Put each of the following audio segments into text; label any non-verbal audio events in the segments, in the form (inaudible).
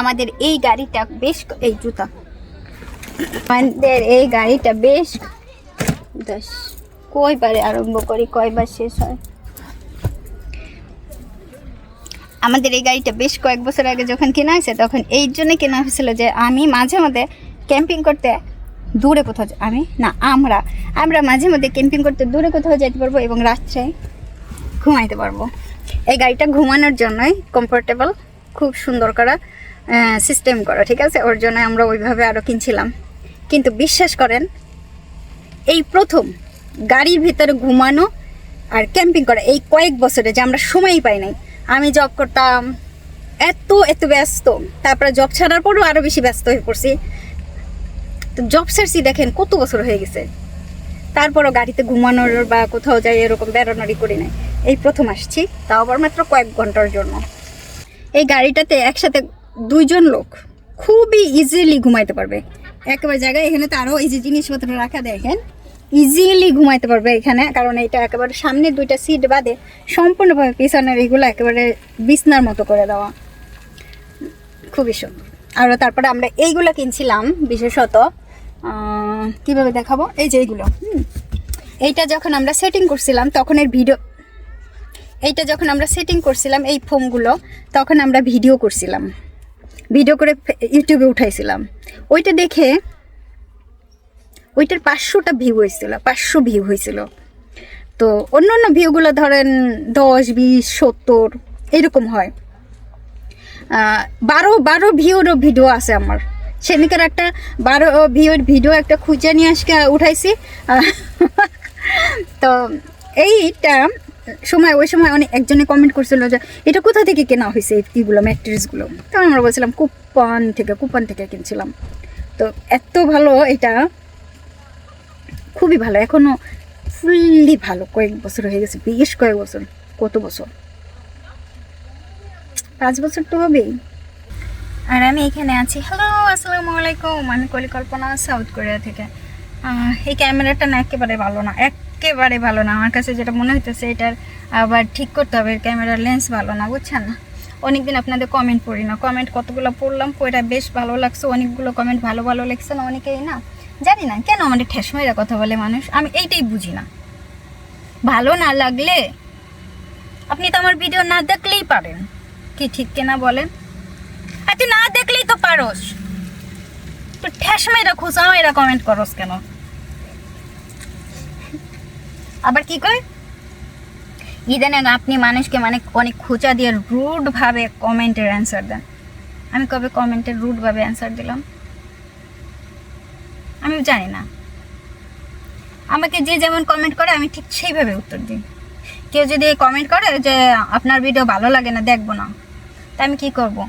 আমাদের এই গাড়িটা বেশ এই জুতা। আমাদের এই গাড়িটা বেশ দশ, কয়বারে আরম্ভ করি, কয়বার শেষ হয়? আমাদের এই গাড়িটা বেশ কয়েক বছর আগে যখন কেনা হয়েছে, তখন এই জন্য কেনা হয়েছিল যে আমি মাঝে মধ্যে ক্যাম্পিং করতে দূরে কোথাও আমি? না, আমরা। আমরা মাঝে মধ্যে ক্যাম্পিং করতে দূরে কোথাও যেতে পারব এবং রাত্রে ঘুমাইতে পারব। এই গাড়িটা ঘুমানোর জন্যই কমফোর্টেবল খুব সুন্দর করা। সিস্টেম করা, ঠিক আছে? ওর জন্য আমরা ওইভাবে আরও কিনছিলাম। কিন্তু বিশ্বাস করেন, এই প্রথম গাড়ির ভিতরে ঘুমানো আর ক্যাম্পিং করা, এই কয়েক বছরে যে আমরা সময়ই পাই নাই। আমি জব করতাম, এত এত ব্যস্ত। তারপরে জব ছাড়ার পরও আরও বেশি ব্যস্ত হয়ে পড়ছি। তো জব ছাড়ছি দেখেন কত বছর হয়ে গেছে। তারপরও গাড়িতে ঘুমানোর বা কোথাও যাই এরকম বেরোনোরই করি নাই। এই প্রথম আসছি, তাও আবার মাত্র কয়েক ঘণ্টার জন্য। এই গাড়িটাতে একসাথে দুইজন লোক খুবই ইজিলি ঘুমাইতে পারবে। একেবারে জায়গায় এখানে তো আরও যে জিনিসপত্র রাখা দেখেন। ইজিলি ঘুমাইতে পারবে এখানে, কারণ এটা একেবারে সামনে দুইটা সিট বাদে সম্পূর্ণভাবে পিছনের এগুলো একেবারে বিছনার মতো করে দেওয়া। খুবই সুন্দর। আর তারপরে আমরা এইগুলো কিনছিলাম বিশেষত কীভাবে দেখাবো? এই যে এইগুলো এইটা যখন আমরা সেটিং করছিলাম, তখন এর ভিডিও এইটা যখন আমরা সেটিং করছিলাম, এই ফোমগুলো, তখন আমরা ভিডিও করছিলাম। ভিডিও করে ইউটিউবে উঠাইছিলাম। ওইটা দেখে ওইটার পাঁচশোটা ভিউ হয়েছিল, পাঁচশো ভিউ হয়েছিল। তো অন্য অন্য ভিউগুলো ধরেন দশ, বিশ, সত্তর, এরকম হয়। বারো বারো ভিউরও ভিডিও আছে আমার। সেদিকের একটা বারো ভিউর ভিডিও একটা খুঁজে নিয়ে আজকে উঠাইছি। তো এইটা সময়, ওই সময় অনেক একজনে কমেন্ট করছিল যে, এটা কোথা থেকে কেনা হয়েছে এইগুলো ম্যাট্রিক্সগুলো তো আমরা বলছিলাম, কুপন থেকে কুপন থেকে কিনছিলাম। তো এত ভালো এটা, খুবই ভালো। এখনও ফুললি ভালো। কয়েক বছর হয়ে গেছে, বেশ কয়েক বছর, কত বছর? পাঁচ বছর তো হবেই। আর আমি এখানে আছি। হ্যালো আসসালামু আলাইকুম। আমি কলিকল্পনা সাউথ কোরিয়া থেকে। এই ক্যামেরাটা না একেবারে ভালো না একেবারে ভালো না। আমার কাছে যেটা মনে হইতেছে, এটার আবার ঠিক করতে হবে ক্যামেরার লেন্স ভালো না, বুঝছেন না? অনেকদিন আপনাদের কমেন্ট পড়ি না। কমেন্ট কতগুলো পড়লাম পড়া বেশ ভালো লাগছে। অনেকগুলো কমেন্ট ভালো ভালো লাগছে না অনেকেই না। জানি না, কেন আমাদের ঠেসমাইরা কথা বলে মানুষ? আমি এইটাই বুঝি না। ভালো না লাগলে আপনি তো আমার ভিডিও না দেখলেই পারেন। কি ঠিক কেনা বলেন? আর তুই না দেখলেই তো পারোস। তো ঠেস মেয়েরা খুশা কমেন্ট করস কেন? আবার কি কয়? ইদানিং আপনি মানুষকে মানে অনেক খোঁচা দিয়ে রুড ভাবে কমেন্টের অ্যান্সার দেন। আমি কবে কমেন্টের রুড ভাবে অ্যান্সার দিলাম? আমি জানি না। আমাকে যে যেমন কমেন্ট করে, আমি ঠিক সেইভাবে উত্তর দিই। কেউ যদি কমেন্ট করে যে, আপনার ভিডিও ভালো লাগে না, দেখব না। তা আমি কি করব?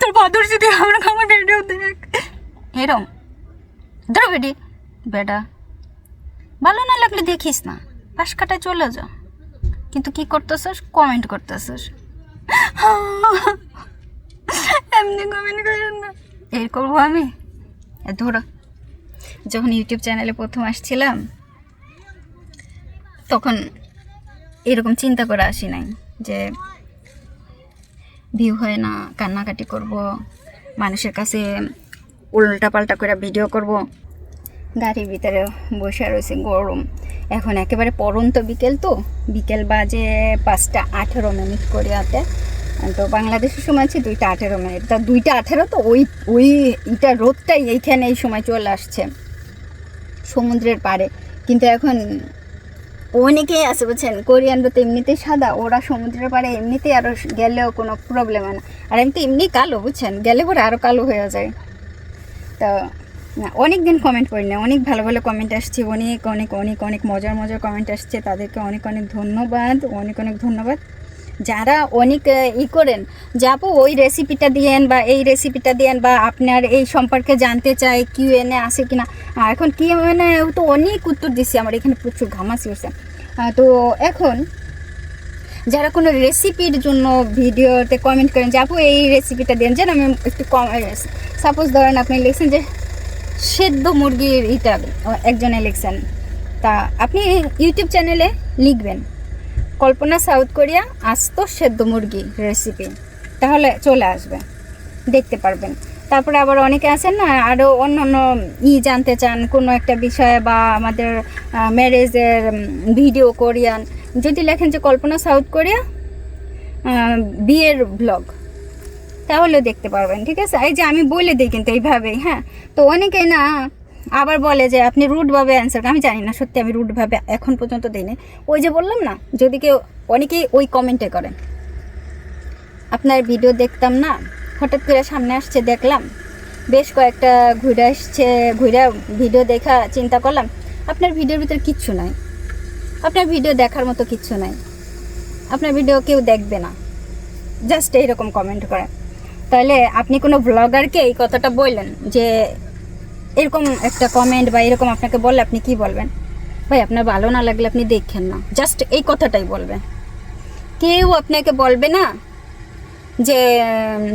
তোর বাদর যদি আমার ভিডিও দেখ। এরম। ধরো বেটা। লাগলে দেখিস না। পাশ কাটা চলে যা। কিন্তু কি করতেছস? কমেন্ট করতেছস। এমনি কমেন্ট করেন না। এই করব আমি? ধরো, যখন ইউটিউব চ্যানেলে প্রথম আসছিলাম, তখন এরকম চিন্তা করে আসি নাই যে ভিউ হয় না, কান্নাকাটি করব, মানুষের কাছে উল্টা পাল্টা করে ভিডিও করব। গাড়ির ভিতরে বসে রয়েছে গরম। এখন একেবারে পরন্ত বিকেল তো, বিকেল বাজে পাঁচটা আঠেরো মিনিট কোরিয়াতে তো বাংলাদেশের সময় আছে দুইটা আঠেরো মিনিট। তা দুইটা আঠেরো তো ওই ওই এটা রোদটাই এইখানে এই সময় চলে আসছে, সমুদ্রের পাড়ে। কিন্তু এখন অনেকেই আছে বুঝছেন কোরিয়ানরা তো এমনিতেই সাদা, ওরা সমুদ্রের পাড়ে এমনিতেই আরও গেলেও কোনো প্রবলেম হয় না। আর তো এমনি কালো বুঝছেন, গেলে পরে আরও কালো হয়ে যায়। তো না অনেক দিন কমেন্ট করি না অনেক ভালো ভালো কমেন্ট আসছে অনেক অনেক অনেক অনেক মজার মজার কমেন্ট আসছে তাদেরকে অনেক অনেক ধন্যবাদ অনেক অনেক ধন্যবাদ। যারা অনেক ই করেন যে আপু ওই রেসিপিটা দিয়েন বা এই রেসিপিটা দিয়েন বা আপনার এই সম্পর্কে জানতে চাই কিউ এনে আসে কিনা। আহ, এখন কি মানে তো অনেক উত্তর দিচ্ছি আমার এখানে প্রচুর ঘামাসি হচ্ছে তো এখন যারা কোনো রেসিপির জন্য ভিডিওতে কমেন্ট করেন যে আপু এই রেসিপিটা দেন যেন আমি একটু কম সাপোজ ধরেন আপনি লিখছেন যে সেদ্ধ মুরগির ইটা, একজনে লিখছেন তা আপনি ইউটিউব চ্যানেলে লিখবেন, কল্পনা সাউথ কোরিয়া আস্ত সেদ্ধ মুরগি রেসিপি তাহলে চলে আসবে, দেখতে পারবেন। তারপরে আবার অনেকে আছেন না আরও অন্য অন্য ই জানতে চান, কোনো একটা বিষয়ে বা আমাদের ম্যারেজের ভিডিও কোরিয়ান। যদি লেখেন যে, কল্পনা সাউথ কোরিয়া বিয়ের ব্লগ তাহলে দেখতে পারবেন, ঠিক আছে? এই যে আমি বলে দিই কিন্তু এইভাবেই হ্যাঁ? তো অনেকেই না আবার বলে যে আপনি রুটভাবে অ্যান্সার আমি জানি না, সত্যি আমি রুটভাবে এখন পর্যন্ত দিইনি। ওই যে বললাম না, যদি কেউ, অনেকেই ওই কমেন্টে করেন। আপনার ভিডিও দেখতাম না, হঠাৎ করে সামনে আসছে, দেখলাম। বেশ কয়েকটা ঘুরে আসছে, ঘুরে ভিডিও দেখা, চিন্তা করলাম, আপনার ভিডিওর ভিতরে কিচ্ছু নাই। আপনার ভিডিও দেখার মতো কিচ্ছু নাই। আপনার ভিডিও কেউ দেখবে না। জাস্ট এইরকম কমেন্ট করে। তাহলে আপনি কোনো ব্লগারকে এই কথাটা বললেন যে এরকম একটা কমেন্ট বা এরকম আপনাকে বললে আপনি কি বলবেন? ভাই, আপনার ভালো না লাগলে আপনি দেখেন না। জাস্ট এই কথাটাই বলবেন কেউ আপনাকে বলবে না যে,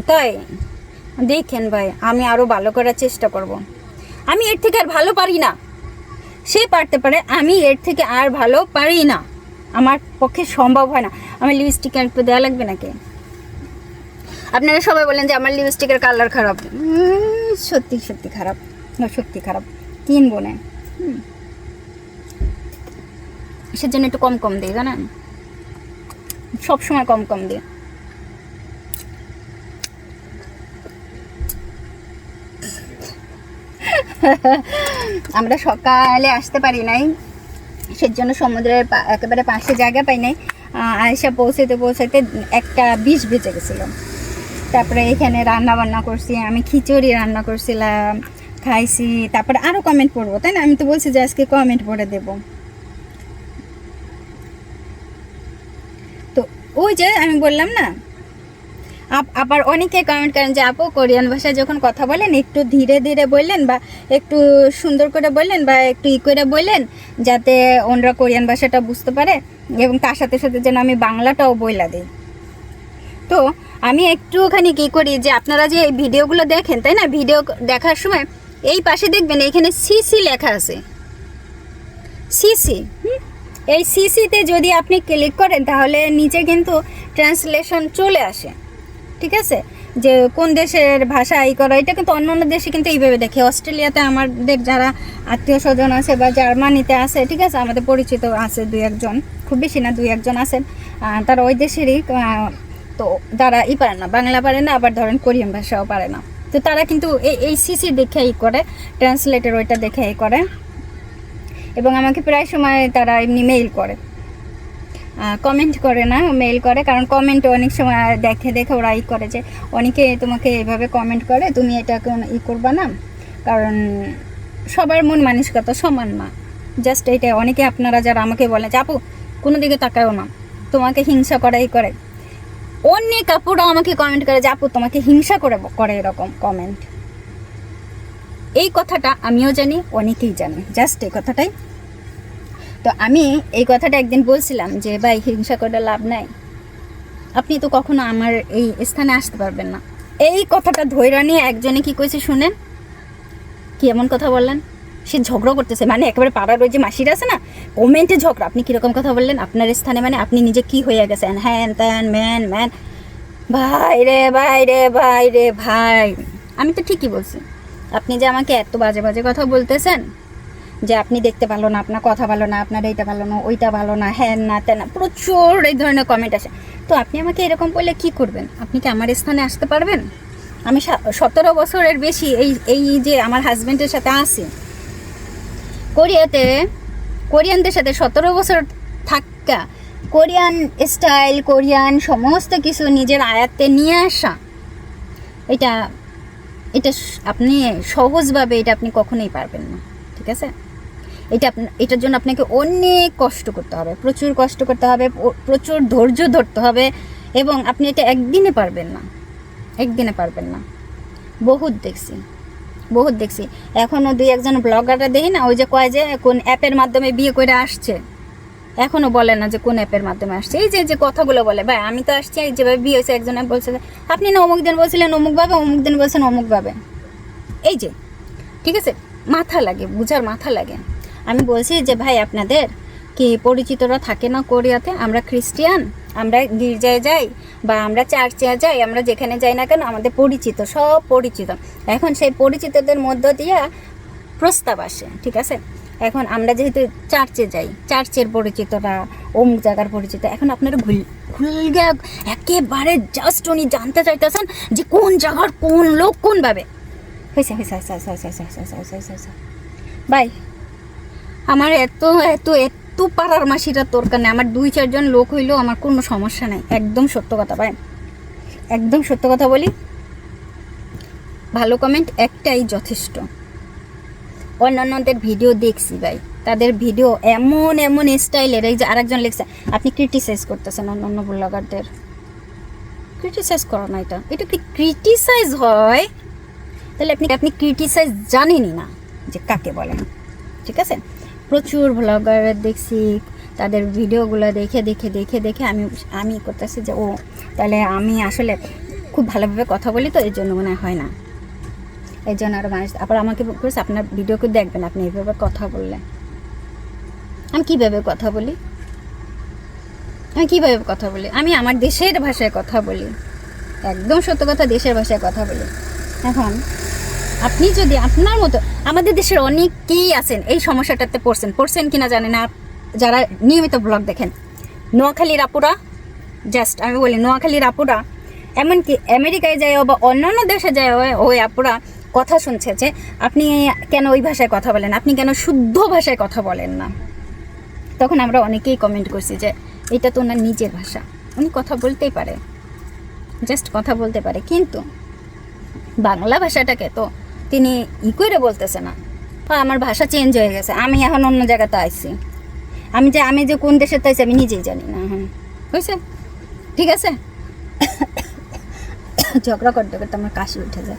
তাই, দেখেন ভাই, আমি আরও ভালো করার চেষ্টা করব। আমি এর থেকে আর ভালো পারি না। সে পারতে পারে, আমি এর থেকে আর ভালো পারি না। আমার পক্ষে সম্ভব হয় না। আমার লিপস্টিক একটু দেওয়া লাগবে নাকি? আপনারা সবাই বলেন যে আমার লিপস্টিকের কালার খারাপ। সত্যি সত্যি খারাপ। না, সত্যি খারাপ। কিনবো না। সেজন্য একটু কম কম দিই, জানেন? সবসময় কম কম দিই। আমরা সকালে আসতে পারি নাই। সেজন্য সমুদ্রের একেবারে পাশে জায়গা পাই নাই। আয়সা পৌঁছাতে পৌঁছাতে একটা বিষ বেজে গেছিল। তারপরে এখানে রান্না বান্না করছি, আমি খিচুড়ি রান্না করছিলাম, খাইছি, তারপরে আরও কমেন্ট পড়ব, তাই না? আমি তো বলছি যে আজকে কমেন্ট পড়ে দেব। তো ওই যে আমি বললাম না আবার অনেকে কমেন্ট করেন যে, আপু, কোরিয়ান ভাষায় যখন কথা বলেন, একটু ধীরে ধীরে বললেন বা একটু সুন্দর করে বললেন বা একটু ই করে বললেন, যাতে ওনরা কোরিয়ান ভাষাটা বুঝতে পারে এবং তার সাথে সাথে যেন আমি বাংলাটাও বইলা দিই। তো আমি একটুখানি কি করি যে আপনারা যে এই ভিডিওগুলো দেখেন, তাই না? ভিডিও দেখার সময় এই পাশে দেখবেন এখানে সিসি লেখা আছে। সিসি এই সিসিতে যদি আপনি ক্লিক করেন, তাহলে নিচে কিন্তু ট্রান্সলেশন চলে আসে। ঠিক আছে? যে কোন দেশের ভাষা এই করা, এটা কিন্তু অন্য অন্য দেশে কিন্তু এইভাবে দেখে। অস্ট্রেলিয়াতে আমাদের যারা আত্মীয় স্বজন আছে বা জার্মানিতে আছে, ঠিক আছে? আমাদের পরিচিত আছে দুই একজন, খুব বেশি না, দুই একজন আছেন। তারা ওই দেশেরই তো তারা ই পারে না, বাংলা পারে না, আবার ধরেন কোরিয়ান ভাষাও পারে না। তো তারা কিন্তু এই এই সিসি দেখে ই করে ট্রান্সলেটের ওইটা দেখে ই করে। এবং আমাকে প্রায় সময় তারা এমনি মেইল করে। কমেন্ট করে না মেইল করে, কারণ কমেন্ট অনেক সময় দেখে দেখে ওরা ই করে যে, অনেকে তোমাকে এভাবে কমেন্ট করে, তুমি এটা ই করবা না? কারণ সবার মন মানসিকতা সমান না। জাস্ট এইটা অনেকে আপনারা যারা আমাকে বলে যে, আপু কোনো দিকে তাকাও না। তোমাকে হিংসা করাই করে। অনেক আপুরা আমাকে কমেন্ট করে যে, আপু, তোমাকে হিংসা করে করে এরকম কমেন্ট এই কথাটা আমিও জানি, অনেকেই জানে। জাস্ট এই কথাটাই। তো আমি এই কথাটা একদিন বলছিলাম যে, ভাই, হিংসা করে লাভ নাই। আপনি তো কখনো আমার এই স্থানে আসতে পারবেন না। এই কথাটা ধৈর্য নিয়ে একজনে কি কইছে শুনেন? কি এমন কথা বললেন? সে ঝগড়া করতেছে। মানে একেবারে পাড়ার ওই যে মাসিরা আছে না, কমেন্টে ঝগড়া। আপনি কীরকম কথা বললেন? আপনার স্থানে মানে আপনি নিজে কি হয়ে গেছেন? হ্যান ত্যান, ম্যান ম্যান। ভাই রে ভাই রে ভাই রে, ভাই। আমি তো ঠিকই বলছি। আপনি যে আমাকে এত বাজে বাজে কথা বলতেছেন, যে আপনি দেখতে ভালো না, আপনার কথা ভালো না, আপনার এইটা ভালো না, ওইটা ভালো না, হ্যান না তেন না, প্রচুর এই ধরনের কমেন্ট আসে। তো আপনি আমাকে এরকম বললে কি করবেন? আপনি কি আমার স্থানে আসতে পারবেন? আমি সতেরো বছরের বেশি এই এই যে আমার হাজব্যান্ডের সাথে আছি কোরিয়াতে, কোরিয়ানদের সাথে সতেরো বছর থাকা কোরিয়ান স্টাইল, কোরিয়ান সমস্ত কিছু নিজের আয়াত্তে নিয়ে আসা। এটা এটা আপনি সহজভাবে এটা আপনি কখনোই পারবেন না, ঠিক আছে? এটা এটার জন্য আপনাকে অনেক কষ্ট করতে হবে, প্রচুর কষ্ট করতে হবে প্রচুর ধৈর্য ধরতে হবে এবং আপনি এটা একদিনে পারবেন না, একদিনে পারবেন না। বহুত দেখছি। বহুত দেখছি। এখনও দুই একজন ব্লগাররা দেখি না, ওই যে কয় যে কোন অ্যাপের মাধ্যমে বিয়ে করে আসছে। এখনও বলে না যে কোন অ্যাপের মাধ্যমে আসছে। এই যে যে কথাগুলো বলে, ভাই, আমি তো আসছি, এই যেভাবে বিয়ে হয়েছে, একজনে বলছে আপনি না অমুক দিন বলছিলেন, অমুক ভাবে, অমুক দিন বলছেন, অমুক ভাবে। এই যে, ঠিক আছে? মাথা লাগে, বুঝার মাথা লাগে। আমি বলছি যে, ভাই, আপনাদের কি পরিচিতরা থাকে না কোরিয়াতে? আমরা খ্রিস্টিয়ান? আমরা গির্জায় যাই বা আমরা চার্চে যাই, আমরা যেখানে যাই না কেন, আমাদের পরিচিত, সব পরিচিত। এখন সেই পরিচিতদের মধ্য দিয়ে প্রস্তাব আসে, ঠিক আছে? এখন আমরা যেহেতু চার্চে যাই, চার্চের পরিচিতরা, অমুক জায়গার পরিচিত, এখন আপনারা ভুল ভুলগা একেবারে জাস্ট উনি জানতে চাইতেছেন যে কোন জায়গার কোন লোক কোনভাবে হয়েছে হয়েছে হয়েছে হয়েছে হয়েছে হয়েছে হয়েছে হয়েছে বাই আমার এত এত এত পাড়ার মাসিরা তোর কারণে আমার দুই, চারজন লোক হইলেও আমার কোনো সমস্যা নাই। একদম সত্য কথা, ভাই। একদম সত্য কথা বলি। ভালো কমেন্ট একটাই যথেষ্ট। অন্যান্যদের ভিডিও দেখছি, ভাই। তাদের ভিডিও এমন এমন স্টাইলের এই যে আরেকজন লিখছে, আপনি ক্রিটিসাইজ করতেছেন অন্য অন্য ব্লগারদের। ক্রিটিসাইজ করো না এটা। এটা কি ক্রিটিসাইজ হয়? তাহলে আপনি আপনি ক্রিটিসাইজ জানেনই না যে কাকে বলেন ঠিক আছে? প্রচুর ব্লগার দেখছি, তাদের ভিডিওগুলো দেখে দেখে দেখে দেখে আমি আমি করতেছি যে, ও, তাহলে আমি আসলে খুব ভালোভাবে কথা বলি তো, এর জন্য মনে হয় না। এই জন্য আরও মানুষ, আবার আমাকে বলছে আপনার ভিডিওকে দেখবেন, আপনি এইভাবে কথা বললে। আমি কীভাবে কথা বলি? আমি কীভাবে কথা বলি? আমি আমার দেশের ভাষায় কথা বলি। একদম সত্য কথা, দেশের ভাষায় কথা বলি। এখন, আপনি যদি আপনার মতো আমাদের দেশের অনেকেই আছেন, এই সমস্যাটাতে পড়ছেন। পড়ছেন কিনা জানি না, যারা নিয়মিত ব্লগ দেখেন। নোয়াখালীর আপুরা জাস্ট আমি বলি নোয়াখালীর আপুরা, এমনকি আমেরিকায় যায় বা অন্যান্য দেশে যায় ওই আপুরা কথা শুনছে যে, আপনি কেন ওই ভাষায় কথা বলেন? আপনি কেন শুদ্ধ ভাষায় কথা বলেন না? তখন আমরা অনেকেই কমেন্ট করছি যে, এটা তো ওনার নিজের ভাষা। উনি কথা বলতেই পারে। জাস্ট কথা বলতে পারে। কিন্তু বাংলা ভাষাটাকে তো তিনি ই করে বলতেছে না। হ্যাঁ আমার ভাষা চেঞ্জ হয়ে গেছে, আমি এখন অন্য জায়গাতে আইছি। আমি যে আমি যে কোন দেশে তাইছি আমি নিজেই জানি না হ্যাঁ। হয়েছে ঠিক আছে? (coughs) ঝগড়া করতে করতে আমার কাশি উঠে যায়।